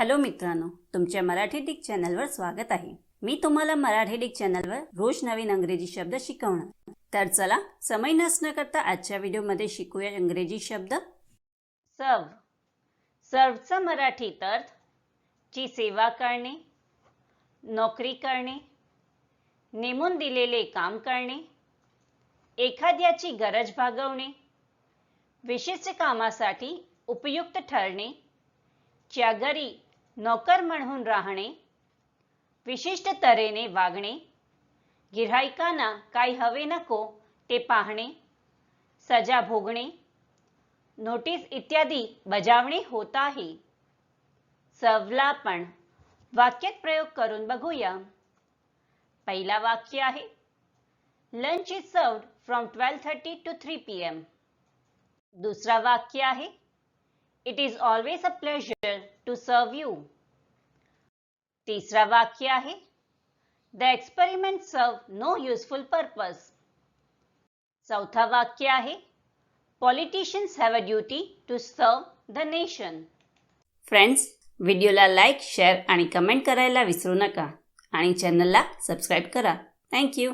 Hello मित्रांनो तुमच्या Marathi Dick चॅनलवर स्वागत आहे. मी तुम्हाला मराठी डिक चॅनलवर रोज नवीन अंग्रेजी शब्द शिकवणार. तर चला समय नसणं करता आजच्या व्हिडिओमध्ये शिकूया इंग्रजी शब्द. सर्व. सर्वचा मराठीत अर्थ ची सेवा करणे नोकरी करणे नेमून दिलेले काम करणे एखाद्याची गरज भागवणे विशिष्ट कामासाठी उपयुक्त ठरणे च्या घरी नोकर म्हणून राहणे विशिष्ट तऱ्हेने वागणे गिऱ्हाईकांना काय हवे नको ते पाहणे सजा भोगणे नोटीस इत्यादी बजावणे होत आहे. सवलापण वाक्यात प्रयोग करून बघूया. पहिला वाक्य आहे lunch is served from twelve thirty two three P M दुसरा वाक्य आहे it is always a pleasure to serve you तिसरा वाक्य आहे. The experiment serve no useful purpose चौथा वाक्य आहे. Politicians have a duty to serve the nation friends व्हिडिओला लाईक शेअर आणि कमेंट करायला विसरू नका. आणि चॅनलला सबस्क्राईब करा. थँक्यू